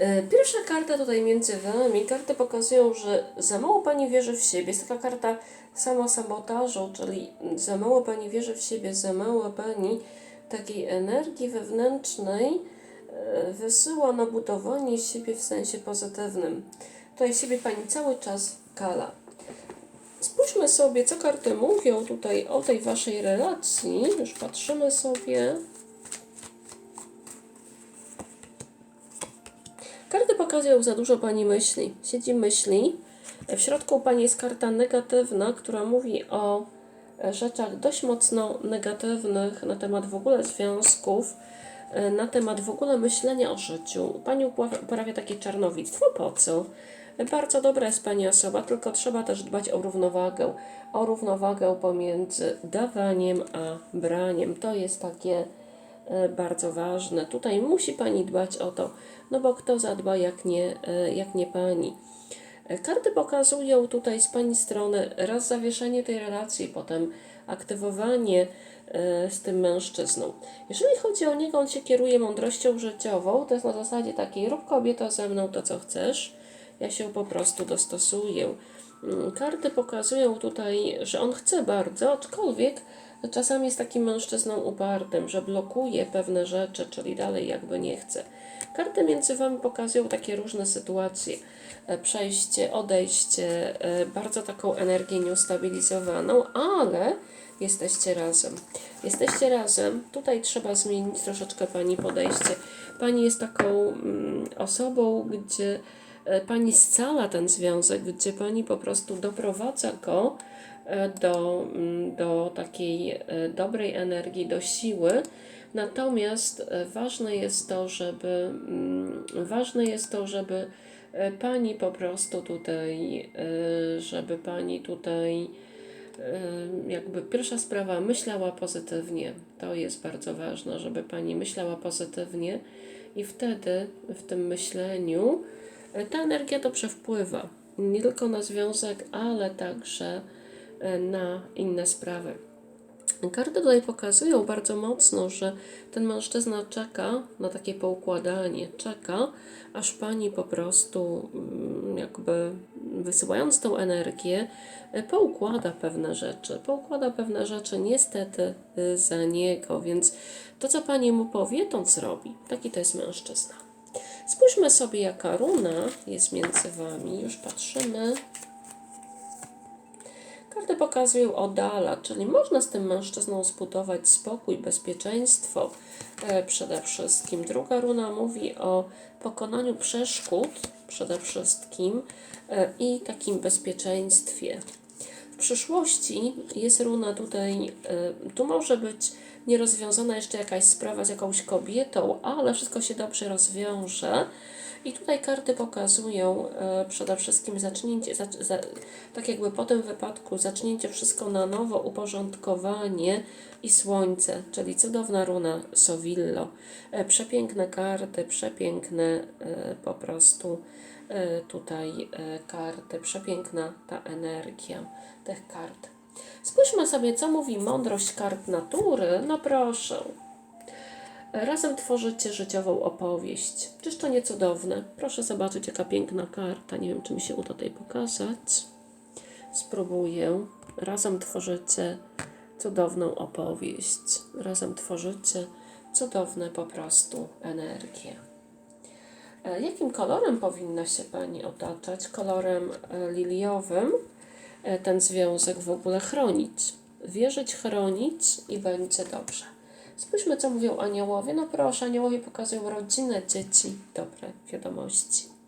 E, Pierwsza karta tutaj między Wami, karty pokazują, że za mało Pani wierzy w siebie. Jest taka karta samosabotażu, czyli za mało Pani wierzy w siebie, za mało Pani takiej energii wewnętrznej e, wysyła na budowanie siebie w sensie pozytywnym. Tutaj siebie Pani cały czas kala. Spójrzmy sobie, co karty mówią tutaj o tej Waszej relacji. Już patrzymy sobie. Karty pokazują za dużo Pani myśli. Siedzi myśli. W środku Pani jest karta negatywna, która mówi o rzeczach dość mocno negatywnych na temat w ogóle związków, e, na temat w ogóle myślenia o życiu. Pani uprawia takie czarnowictwo. Po co? Bardzo dobra jest Pani osoba, tylko trzeba też dbać o równowagę. O równowagę pomiędzy dawaniem a braniem. To jest takie bardzo ważne. Tutaj musi Pani dbać o to, no bo kto zadba jak nie, e, jak nie Pani. E, Karty pokazują tutaj z Pani strony raz zawieszenie tej relacji, potem aktywowanie e, z tym mężczyzną. Jeżeli chodzi o niego, on się kieruje mądrością życiową, to jest na zasadzie takiej rób kobieto ze mną to, co chcesz, ja się po prostu dostosuję. Mm, Karty pokazują tutaj, że on chce bardzo, aczkolwiek czasami jest takim mężczyzną upartym, że blokuje pewne rzeczy, czyli dalej jakby nie chce. Karty między Wami pokazują takie różne sytuacje. E, Przejście, odejście, e, bardzo taką energię nieustabilizowaną, ale jesteście razem. Jesteście razem. Tutaj trzeba zmienić troszeczkę Pani podejście. Pani jest taką mm, osobą, gdzie Pani scala ten związek, gdzie Pani po prostu doprowadza go e, do, mm, do takiej e, dobrej energii, do siły. Natomiast e, ważne jest to, żeby mm, ważne jest to, żeby e, pani po prostu tutaj, e, żeby pani tutaj e, jakby pierwsza sprawa myślała pozytywnie. To jest bardzo ważne, żeby pani myślała pozytywnie i wtedy w tym myśleniu e, ta energia dobrze wpływa. Nie tylko na związek, ale także e, na inne sprawy. Karty tutaj pokazują bardzo mocno, że ten mężczyzna czeka na takie poukładanie, czeka, aż pani po prostu mm, jakby wysyłając tą energię, e, poukłada pewne rzeczy. Poukłada pewne rzeczy niestety y, za niego, więc to, co pani mu powie, to on zrobi. Taki to jest mężczyzna. Spójrzmy sobie, jaka runa jest między wami. Już patrzymy. Karty pokazują oddala, czyli można z tym mężczyzną zbudować spokój, bezpieczeństwo e, przede wszystkim. Druga runa mówi o pokonaniu przeszkód przede wszystkim e, i takim bezpieczeństwie. W przyszłości jest runa tutaj, e, tu może być nierozwiązana jeszcze jakaś sprawa z jakąś kobietą, ale wszystko się dobrze rozwiąże. I tutaj karty pokazują e, przede wszystkim zacznięcie, za, za, tak jakby po tym wypadku, zacznięcie wszystko na nowo, uporządkowanie i słońce, czyli cudowna runa Sovillo. E, przepiękne karty, przepiękne e, po prostu e, tutaj e, karty, przepiękna ta energia tych kart. Spójrzmy sobie, co mówi mądrość kart natury. No proszę. Razem tworzycie życiową opowieść. Czyż to nie cudowne? Proszę zobaczyć, jaka piękna karta. Nie wiem, czy mi się uda tutaj pokazać. Spróbuję. Razem tworzycie cudowną opowieść. Razem tworzycie cudowne po prostu energie. E, Jakim kolorem powinna się Pani otaczać? Kolorem e, liliowym. E, Ten związek w ogóle chronić. Wierzyć, chronić i będzie dobrze. Spójrzmy, co mówią aniołowie. No proszę, aniołowie pokazują rodzinę, dzieci, dobre wiadomości.